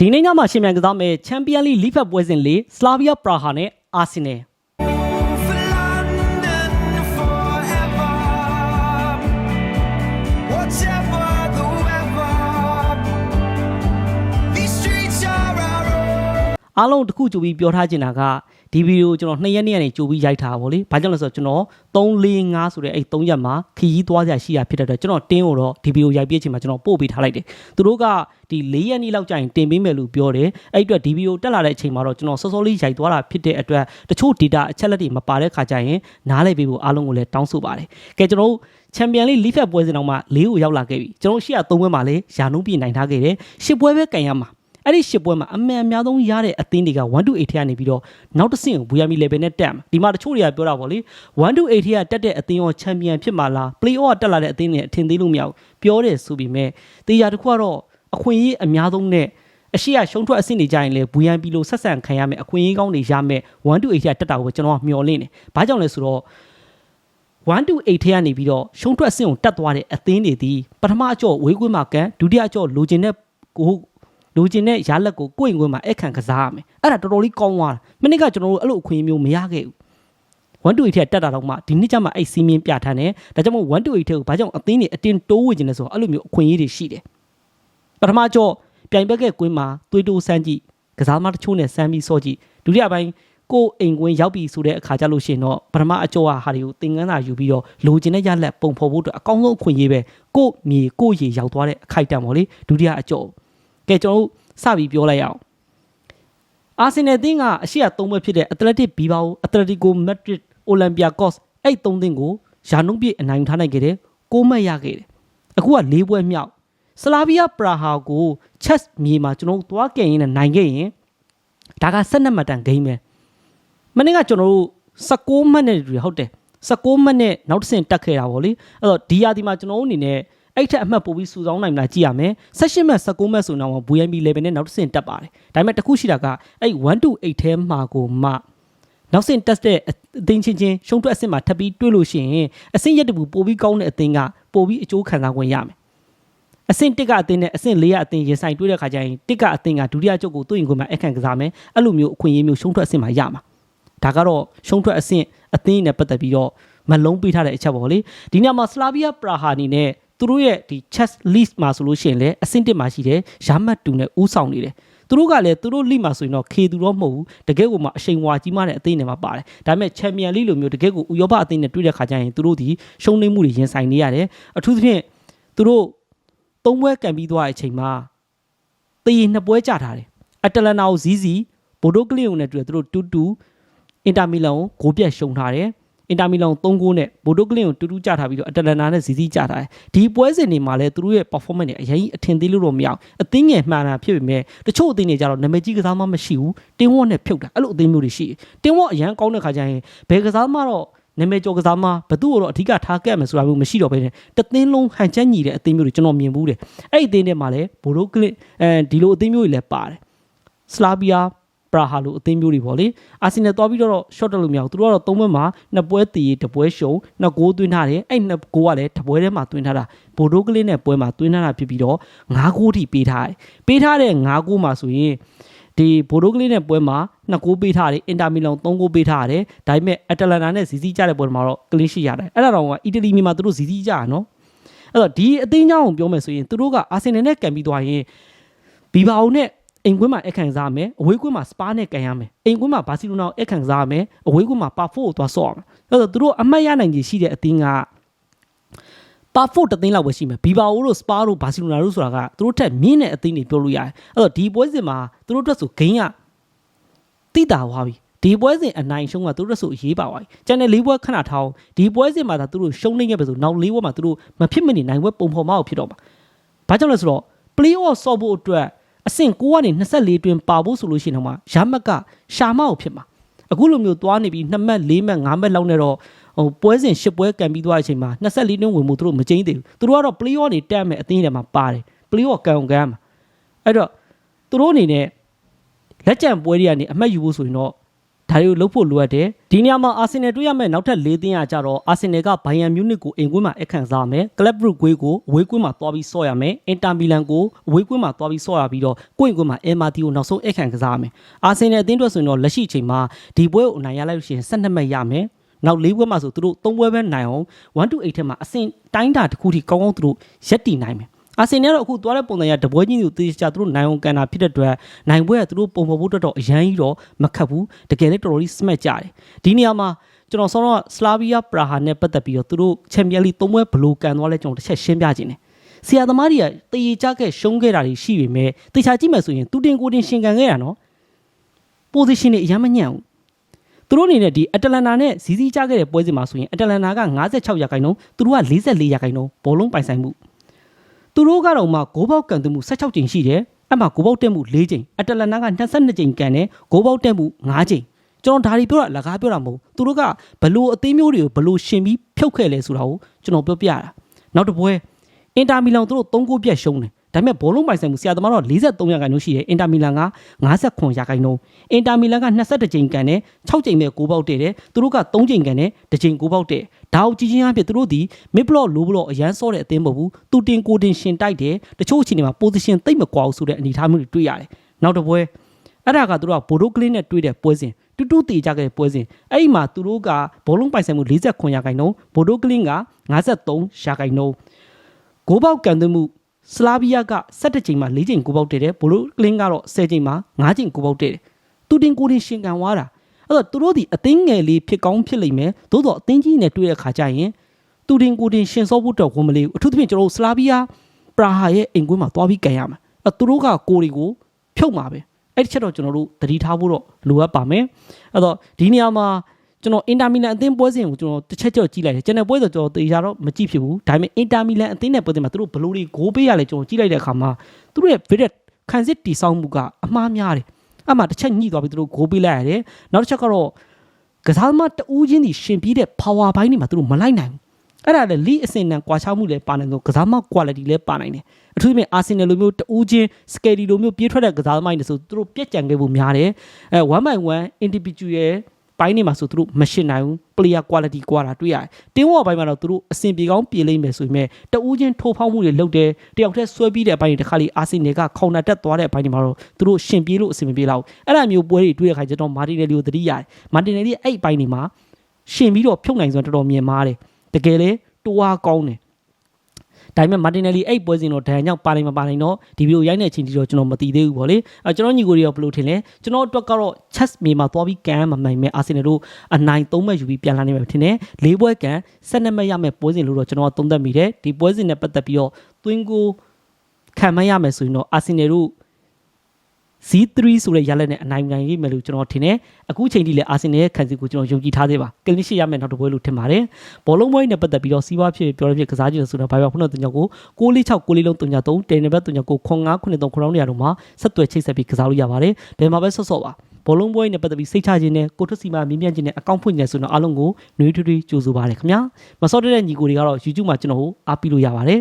ဒီနေ့ညမှာရှင်မြန်ကစားမဲ့ချန်ပီယံလိလိဖက်ပွဲစဉ်လေးစလာဗီယာပရာဟာနဲ့အာဆင်နယ် For London forever. Whatever the weather, these streets are our own. အားလုံးတစ်ခုကြိုပြီးပြောထားချင်တာက ဒီဗီဒီယိုကျွန်တော်2ရက်နေ့ကနေကြိုပြီးရိုက်ထားပါဗောလေ။ဘာကြောင့်လဲဆိုတော့ကျွန်တော်3 4 5ဆိုတဲ့အဲ့3ရက်မှာခရီးသွားကြရှိရဖြစ်တဲ့အတွက်ကျွန်တော်တင်းကိုတော့ဒီဗီဒီယိုရိုက်ပြချိန်မှာကျွန်တော်ပို့ပေးထားလိုက်တယ်။သူတို့ကဒီ4ရက်နေ့လောက်ကြာရင်တင်ပေးမယ်လို့ပြောတယ်။အဲ့အတွက်ဒီဗီဒီယိုတက်လာတဲ့အချိန်မှာတော့ကျွန်တော်စောစောလေးရိုက်သွားတာဖြစ်တဲ့အတွက်တချို့ data အချက်လက်တွေမပါတဲ့ခါကျရင်နားလည်ပေးဖို့အားလုံးကိုလည်းတောင်းဆိုပါတယ်။ကဲကျွန်တော်တို့ချန်ပီယံလိလိဖက်ပွဲစဉ်တော့မှ၄ကိုရောက်လာခဲ့ပြီကျွန်တော်ရှေ့က၃ပွဲမှာလည်းယာနုပြည့်နိုင်ထားခဲ့တယ်။ရှစ်ပွဲပဲကန်ရမှာ အဲ့ဒီရှစ်ပွဲမှာအမှန်အများဆုံးရတဲ့အသင်းတွေက1 to 8ထဲကနေပြီးတော့နောက်တစ်ဆင့်ကို VMI level နဲ့တက်မှာဒီမှာတချို့တွေကပြောတာပေါ့လေ1 to 8ထဲကတက်တဲ့အသင်းရောချန်ပီယံဖြစ်မှာလား play off ကတက်လာတဲ့အသင်းတွေအထင်သေးလို့မရဘူးပြောတယ်ဆိုပေမဲ့တရားတစ်ခုကတော့အခွင့်အရေးအများဆုံးနဲ့အရှိရရှုံးထွက်အဆင့်တွေကြရင်လေ VMI လို့ဆက်ဆံခံရမယ်အခွင့်အရေးကောင်းတွေရမယ်1 to 8ထဲကတက်တာကိုပဲကျွန်တော်ကမျှော်လင့်တယ်ဘာကြောင့်လဲဆိုတော့1 to 8ထဲကနေပြီးတော့ရှုံးထွက်အဆင့်ကိုတက်သွားတဲ့အသင်းတွေဒီပထမအကျော့ဝေးကွင်းမှာကန်ဒုတိယအကျော့လိုချင်တဲ့ကို လိုချင်တဲ့ရလက်ကိုကိုယ့်ရင်ခွင်းမှာအခန့်ကစားရမယ်အဲ့ဒါတော်တော်လေးကောင်းသွားတာမနေ့ကကျွန်တော်တို့အဲ့လိုအခွင့်အရေးမျိုးမရခဲ့ဘူး1 to 8ထဲတက်တာတော့မှဒီနေ့ကျမှအဲ့စီးမင်းပြဋ္ဌာန်းတယ်ဒါကြောင့်မို့1 to 8ထဲကိုဘာကြောင့်အသင်းတွေအတင်းတိုးဝေခြင်းလဲဆိုတော့အဲ့လိုမျိုးအခွင့်အရေးတွေရှိတယ်ပထမအကျော့ပြိုင်ဘက်ကကွင်းမှာသွေးတိုးဆန်းကြည့်ကစားသမားတချို့နဲ့ဆန်းပြီးစော့ကြည့်ဒုတိယပိုင်းကိုယ်အိမ်ကွင်းရောက်ပြီဆိုတဲ့အခါကျလို့ရှိရင်တော့ပထမအကျော်ဟာဟာတွေကိုသင်ငန်းသာယူပြီးတော့လိုချင်တဲ့ရလက်ပုံဖော်ဖို့အတွက်အကောင်းဆုံးအခွင့်အရေးပဲကို့မြေကို့ရေရောက်သွားတဲ့အခိုက်အတန့်ပေါ့လေဒုတိယအကျော် ကဲကျွန်တော်တို့စပြီးပြောလိုက်ရအောင်အာဆင်နယ်တင်းကအရှိရသုံးဘက်ဖြစ်တဲ့အက်တလက်တစ်ဘီဘာအိုအက်တလက်တီကိုမက်ဒရစ်အိုလံပီယာကော့စ်အဲ့သုံးသင်းကိုယာနုပြည့်အနိုင်ယူထားနိုင်ခဲ့တယ်ကိုမတ်ရခဲ့တယ်အခုက၄ပွဲမြောက်ဆလာဗီယာပရာဟာကိုချက်မြေမှာကျွန်တော်တို့သွားကင်ရင်းနဲ့နိုင်ခဲ့ရင်ဒါက12မှတ်တန်ဂိမ်းပဲမနေ့ကကျွန်တော်တို့16မှတ်နဲ့တူတယ်ဟုတ်တယ်16မှတ်နဲ့နောက်တစ်ဆင့်တက်ခဲ့တာဗောလေအဲ့တော့ဒီရာဒီမှာကျွန်တော်တို့အနေနဲ့ အဲ့ထက်အမှတ်ပို့ပြီးစုဆောင်းနိုင်မလားကြည့်ရမယ်16မှတ်16မှတ်ဆိုတော့ VMB level နဲ့နောက်တစ်ဆင့်တက်ပါတယ်ဒါပေမဲ့တစ်ခုရှိတာကအဲ့1 to 8ထဲမှာကိုမှနောက်ဆင့်တက်တဲ့အသင်းချင်းချင်းရှုံးထွက်အဆင့်မှာထပ်ပြီးတွေးလို့ရှိရင်အဆင့်ရက်တပူပို့ပြီးကောင်းတဲ့အသင်းကပို့ပြီးအကျိုးခံစား권ရမယ်အဆင့်1ကအသင်းနဲ့အဆင့်4ကအသင်းရင်ဆိုင်တွေးတဲ့ခါကျရင်1ကအသင်းကဒုတိယချုပ်ကိုသူ့ရင်ခွင်မှာအခန့်ကစားမယ်အဲ့လိုမျိုးအခွင့်အရေးမျိုးရှုံးထွက်အဆင့်မှာရမှာဒါကတော့ရှုံးထွက်အဆင့်အသင်းနဲ့ပတ်သက်ပြီးတော့မလုံးပေးထားတဲ့အချက်ပေါ့လေဒီညမှာစလာဗီယာပရာဟာနီနဲ့ သူတို့ရဲ့ဒီ chess list မှာဆိုလို့ရှိရင်လည်းအဆင့်1မှာရှိတယ်ရာမတ်တူနဲ့ဦးဆောင်နေတယ်သူတို့ကလည်းသူတို့ league မှာဆိုရင်တော့ခေသူတော့မဟုတ်ဘူးတကယ်ကိုမှအရှိန်ဝါကြီးမားတဲ့အသင်းတွေမှာပါတယ်ဒါပေမဲ့ champion league လိုမျိုးတကယ်ကိုဥရောပအသင်းနဲ့တွေ့တဲ့ခါကျရင်သူတို့ဒီရှုံးနေမှုတွေရင်ဆိုင်နေရတယ်အထူးသဖြင့်သူတို့သုံးပွဲကန်ပြီးသွားတဲ့အချိန်မှာတည်ရင်နှစ်ပွဲကြထားတယ်အတလနာကိုဇီးဇီဘိုဒိုကလီယုံနဲ့တွေ့သူတို့တူတူအင်တာမီလန်ကိုဂိုးပြတ်ရှုံထားတယ် အင်တာမီလန်3ဂိုးနဲ့ဘိုဒိုကလင်ကိုတူတူကြထားပြီးတော့အတလန်နာနဲ့ဇီဇီကြထားတယ်ဒီပွဲစဉ်တွေမှာလည်းသူတို့ရဲ့ performance တွေအရင်အထင်သေးလို့တော့မရအောင်အသင်းငယ်မှန်တာဖြစ်ပေမဲ့တချို့အသင်းတွေကြတော့နာမည်ကြီးကစားမှမရှိဘူးတင်းဝေါ့နဲ့ဖြုတ်တာအဲ့လိုအသင်းမျိုးတွေရှိတယ်တင်းဝေါ့အရန်ကောင်းတဲ့ခါကျရင်ဘယ်ကစားမှတော့နာမည်ကျော်ကစားမှဘသူ့ကိုတော့အဓိကထားခဲ့မယ်ဆိုတာမျိုးမရှိတော့ဘဲနဲ့တသင်းလုံးဟန်ချက်ညီတဲ့အသင်းမျိုးတွေကျွန်တော်မြင်ဘူးတယ်အဲ့ဒီအသင်းတွေမှာလည်းဘိုဒိုကလင်အဲဒီလိုအသင်းမျိုးတွေလည်းပါတယ်စလာဗီယာ ပရာဟာလိုအသင်းမျိုးတွေပေါ့လေအာဆင်နယ်သွားပြီးတော့ short တက်လို့မရဘူးသူတို့ကတော့သုံးဘက်မှာနှစ်ပွဲတည်ရတစ်ပွဲရှုံနှစ်ဂိုးသွင်းထားတယ်အဲ့နှစ်ဂိုးကလည်းတစ်ပွဲထဲမှာသွင်းထားတာဘိုဒိုကလေးနဲ့ပွဲမှာသွင်းထားတာဖြစ်ပြီးတော့၅ဂိုးထိပေးထားတယ်ပေးထားတဲ့၅ဂိုးမှာဆိုရင်ဒီဘိုဒိုကလေးနဲ့ပွဲမှာနှစ်ဂိုးပေးထားတယ်အင်တာမီလန်၃ဂိုးပေးထားတယ်ဒါပေမဲ့အတလန်တာနဲ့ဇီဇီကြတဲ့ပွဲမှာတော့ကလင်းရှိရတယ်အဲ့ဒါတော့ကအီတလီမြေမှာသူတို့ဇီဇီကြရနော်အဲ့တော့ဒီအသင်းကြောင်းကိုပြောမယ်ဆိုရင်သူတို့ကအာဆင်နယ်နဲ့ကန်ပြီးသွားရင်ဘီဘာအိုနဲ့ အိမ်ကွင်းမှာအခန့်စားရမယ်အဝေးကွင်းမှာစပါးနဲ့ကန်ရမယ်အိမ်ကွင်းမှာဘာစီလိုနာကိုအခန့်စားရမယ်အဝေးကွင်းမှာပါဖို့ကိုသွားဆော့ရမယ်အဲ့တော့သူတို့အမှတ်ရနိုင်ခြေရှိတဲ့အသင်းကပါဖို့တသိန်းလောက်ပဲရှိမယ်ဘီဘာအိုတို့စပါးတို့ဘာစီလိုနာတို့ဆိုတာကသူတို့ထက်မြင့်တဲ့အသင်းတွေပြောလို့ရတယ်အဲ့တော့ဒီပွဲစဉ်မှာသူတို့အတွက်ဆိုဂိမ်းကတိတာသွားပြီဒီပွဲစဉ်အနိုင်ရှုံးကသူတို့ဆိုအရေးပါသွားပြီကျန်တဲ့၄ပွဲခဏထောင်းဒီပွဲစဉ်မှာသာသူတို့ရှုံးနေခဲ့ပဲဆိုနောက်၄ပွဲမှာသူတို့မဖြစ်မနေနိုင်ပွဲပုံဖော်မအောင်ဖြစ်တော့မှာဘာကြောင့်လဲဆိုတော့ play off ဆော့ဖို့အတွက်အ ဆင့်6ကနေ24တွင်ပါဖို့ဆိုလို့ရှိရင်တော့မှရမက်ကရှာမအောင်ဖြစ်မှာအခုလိုမျိုးသွားနေပြီး2မှတ်4မှတ်5မှတ်လောက်နဲ့တော့ဟိုပွဲစဉ်10ပွဲကန်ပြီးသွားတဲ့အချိန်မှာ24တွင်ဝင်မှုသူတို့မကျင်းသေးဘူးသူတို့ကတော့ play off နေတက်မယ်အသင်းတွေမှာပါတယ် play off ကန်အောင်ကန်မှာအဲ့တော့သူတို့အနေနဲ့လက်ကျန်ပွဲတွေကနေအမှတ်ယူဖို့ဆိုရင်တော့ ဒါတွေကိုလုပ်ဖို့လိုအပ်တယ်ဒီနေရာမှာအာဆင်နယ်တွေ့ရမယ့်နောက်ထပ်၄သင်းရကြတော့အာဆင်နယ်ကဘိုင်ယန်မြူနစ်ကိုအိမ်ကွင်းမှာအခန့်စားမယ်ကလပ်ဘရုဂွေးကိုအဝေးကွင်းမှာသွားပြီးဆော့ရမယ်အင်တာမီလန်ကိုအဝေးကွင်းမှာသွားပြီးဆော့ရပြီးတော့ကိုယ့်အိမ်ကွင်းမှာအယ်မာတီကိုနောက်ဆုံးအခန့်ကစားရမယ်အာဆင်နယ်အသင်းအတွက်ဆိုရင်တော့လက်ရှိအချိန်မှာဒီပွဲကိုအနိုင်ရလိုက်လို့ရှိရင်12မှတ်ရမယ်နောက်၄ပွဲမှာဆိုသူတို့၃ပွဲပဲနိုင်အောင်1 to 8ထဲမှာအဆင့်တိုင်းတာတစ်ခုထိကောင်းကောင်းသူတို့ရက်တည်နိုင်မယ် အာဆင်နယ်ကတော့အခုသွားတဲ့ပုံစံရတပွဲချင်းကိုတေးချာသူတို့နိုင်အောင်ကန်တာဖြစ်တဲ့အတွက်နိုင်ပွဲကသူတို့ပုံဖော်ဖို့အတွက်တော့အရန်ကြီးတော့မခတ်ဘူးတကယ်လည်းတော်တော်လေးစမတ်ကြတယ်ဒီနေရာမှာကျွန်တော်ဆောတော့စလာဗီးယားပရာဟာနဲ့ပတ်သက်ပြီးတော့သူတို့ချန်ပီယံလိသုံးပွဲဘယ်လိုကန်သွားလဲကျွန်တော်တစ်ချက်ရှင်းပြခြင်းတယ်ဆရာသမားတွေကတရေကြခဲ့ရှုံးခဲ့တာတွေရှိပေမဲ့တေချာကြည့်မယ်ဆိုရင်သူတင်ကိုတင်ရှင်ကန်ခဲ့တာနော် position တွေအရင်မညံ့ဘူးသူတို့အနေနဲ့ဒီအတလန်နာနဲ့ဇီးဇီးကြခဲ့တဲ့ပွဲစဉ်မှာဆိုရင်အတလန်နာက56ရာခိုင်နှုန်းသူတို့က44ရာခိုင်နှုန်းဘောလုံးပိုင်ဆိုင်မှု သူတို့ကတော့မှဂိုးပေါက်ကန်သွင်းမှု16ကြိမ်ရှိတယ်အဲ့မှာဂိုးပေါက်တက်မှု4ကြိမ်အတလန်နာက22ကြိမ်ကန်တယ်ဂိုးပေါက်တက်မှု5ကြိမ်ကျွန်တော်ဒါတွေပြောတာလကားပြောတာမဟုတ်ဘူးသူတို့ကဘလို့အသေးမျိုးတွေကိုဘလို့ရှင်ပြီးဖြုတ်ခဲ့လဲဆိုတာကိုကျွန်တော်ပြောပြတာနောက်တစ်ပွဲအင်တာမီလန်သူတို့3ဂိုးပြတ်ရှုံးတယ် ဒါပေမဲ့ဘောလုံးပိုင်ဆိုင်မှုဆရာသမားတော့43ရာခိုင်နှုန်းရှိတယ်အင်တာမီလန်က59ရာခိုင်နှုန်းအင်တာမီလန်က22ကြိမ်ကန်တယ်6ကြိမ်ပဲဂိုးပေါက်တည်တယ်သူတို့က3ကြိမ်ကန်တယ်1ကြိမ်ဂိုးပေါက်တည်ဒါကိုကြည့်ချင်းအဖြစ်သူတို့ဒီမစ်ဘလော့လိုဘလော့အရန်စောတဲ့အသင်းမဟုတ်ဘူးသူတင်ကိုတင်ရှင်တိုက်တယ်တချို့အချိန်တွေမှာ position သိမ့်မကွာဘူးဆိုတဲ့အနေအထားမျိုးတွေတွေ့ရတယ်နောက်တစ်ပွဲအဲ့ဒါကသူတို့ကဘိုဒိုကလင်းနဲ့တွေ့တဲ့ပွဲစဉ်တူတူတေကြခဲ့တဲ့ပွဲစဉ်အဲ့ဒီမှာသူတို့ကဘောလုံးပိုင်ဆိုင်မှု49ရာခိုင်နှုန်းဘိုဒိုကလင်းက53ရာခိုင်နှုန်းဂိုးပေါက်ကန်သွင်းမှု စလာဗီးယားက17ချိန်မှာ4ချိန်ဂိုးပေါက်တည်တယ်ဘိုလိုကလင်းကတော့10ချိန်မှာ9ချိန်ဂိုးပေါက်တည်တယ်သူတင်ကိုတင်ရှင်ကန်သွားတာအဲ့တော့သူတို့ဒီအသင်းငယ်လေးဖြစ်ကောင်းဖြစ်လိမ့်မယ်သို့တော့အသင်းကြီးနဲ့တွေ့တဲ့ခါကျရင်သူတင်ကိုတင်ရှင်စောဖို့တော့ဝန်မလေးဘူးအထူးသဖြင့်ကျွန်တော်တို့စလာဗီးယားပရာဟာရဲ့အိမ်ကွင်းမှာသွားပြီးကန်ရမှာအဲ့သူတို့ကကိုတွေကိုဖြုတ်မှာပဲအဲ့ဒီချက်တော့ကျွန်တော်တို့သတိထားဖို့တော့လိုအပ်ပါမယ်အဲ့တော့ဒီနေရာမှာ ကျွန်တော်အင်တာမီလန်အသင်းပွဲစဉ်ကိုကျွန်တော်တစ်ချက်ကြော့ကြည့်လိုက်တယ်ကျွန်တော်ပွဲဆိုကျွန်တော်တေချာတော့မကြည့်ဖြစ်ဘူးဒါပေမဲ့အင်တာမီလန်အသင်းနဲ့ပွဲစဉ်မှာသူတို့ဘယ်လိုတွေဂိုးပေးရလဲကျွန်တော်ကြည့်လိုက်တဲ့အခါမှာသူတို့ရဲ့ videt ခံစစ်တီဆောင်မှုကအမှားများတယ်အမှတစ်ချက်ညှိသွားပြီးသူတို့ဂိုးပေးလိုက်ရတယ်နောက်တစ်ချက်ကတော့ကစားသမားတဦးချင်းစီရှင်ပြီးတဲ့ power ဘိုင်းတွေမှာသူတို့မလိုက်နိုင်ဘူးအဲ့ဒါလည်းလီအစင်နံကွာခြားမှုလည်းပါနိုင်တော့ကစားမ quality လည်းပါနိုင်တယ်အထူးသဖြင့်အာဆင်နယ်လိုမျိုးတဦးချင်းစကယ်ဒီလိုမျိုးပြေးထွက်တဲ့ကစားသမားတွေဆိုသူတို့ပြက်ကြံခဲ့ဖို့များတယ်အဲ1 by 1 individual ပိုင်းနေမှာဆိုသူတို့မရှင်းနိုင်ဘူး player quality ကွာတာတွေ့ရတယ်တင်းဝေါ်ပိုင်းမှာတော့သူတို့အဆင်ပြေကောင်းပြေလိမ့်မယ်ဆိုပေမဲ့တဦးချင်းထိုးဖောက်မှုတွေလုပ်တယ်တယောက်တည်းဆွဲပြီးတဲ့အပိုင်းတွေတစ်ခါလေအာဆင်နယ်ကခေါင်းနာတက်သွားတဲ့အပိုင်းတွေမှာတော့သူတို့ရှင်ပြေလို့အဆင်မပြေတော့ဘူးအဲ့ဒါမျိုးပွဲတွေတွေ့တဲ့ခါကျတော့မာတင်နယ်လီကိုသတိရတယ်မာတင်နယ်လီအဲ့အပိုင်းတွေမှာရှင်ပြီးတော့ဖြုတ်နိုင်စွမ်းတော်တော်မြင်မာတယ်တကယ်လေတိုးအားကောင်းတယ် ဒါပေမဲ့မာတင်နယ်လီအဲ့ပွဲစဉ်တော့ဒဏ်ကြောင့်ပါနိုင်မပါနိုင်တော့ဒီဗီဒီယိုရိုက်နေတဲ့အချိန်ထိတော့ကျွန်တော်မသိသေးဘူးပေါ့လေအဲကျွန်တော်ညီကိုတွေရောဘယ်လိုထင်လဲကျွန်တော်အတွက်ကတော့ chess မေမှာသွားပြီးကန်မမှန်မဲ့အာဆင်နယ်တို့အနိုင်၃မှတ်ယူပြီးပြန်လာနိုင်မယ်ထင်တယ်၄ပွဲကန်၁၂မှတ်ရမယ်ပွဲစဉ်လို့တော့ကျွန်တော်သုံးသပ်မိတယ်ဒီပွဲစဉ်နဲ့ပတ်သက်ပြီးတော့သွင်းကိုခံမရမယ်ဆိုရင်တော့အာဆင်နယ်တို့ Z3 ဆိုတဲ့ရလက်နဲ့အနိုင်နိုင်ရေးမယ်လို့ကျွန်တော်ထင်တယ်အခုချိန်ထိလည်းအာဆင်နယ်ရဲ့ခံစစ်ကိုကျွန်တော်ယုံကြည်ထားသေးပါကလင်းရှိရမယ်နောက်တစ်ပွဲလို့ထင်ပါတယ်ဘောလုံးပွဲနဲ့ပတ်သက်ပြီးတော့စီးပွားဖြစ်ပြောရဖြစ်ကစားကြည့်လို့ဆိုတော့ဘာပြောဖုန်းတော့တင်ကြောကို646 6လေးလုံးတင်ကြ3တယ်နေဘက်တင်ကြောကို9593ခေါင်းနေရာတို့မှာဆက်သွယ်ချိတ်ဆက်ပြီးကစားလို့ရပါတယ်ဘယ်မှာပဲဆော့ဆော့ပါဘောလုံးပွဲနဲ့ပတ်သက်ပြီးစိတ်ချခြင်းနဲ့ကိုထွတ်စီမှာမြင်းမြန်းခြင်းနဲ့အကောင့်ဖွင့်ခြင်းဆိုတော့အားလုံးကိုနှွေးထွေးထွေးကြိုဆိုပါရခင်ဗျာမစော့တဲ့ညီကိုတွေကတော့ YouTube မှာကျွန်တော်ကိုအားပေးလို့ရပါတယ်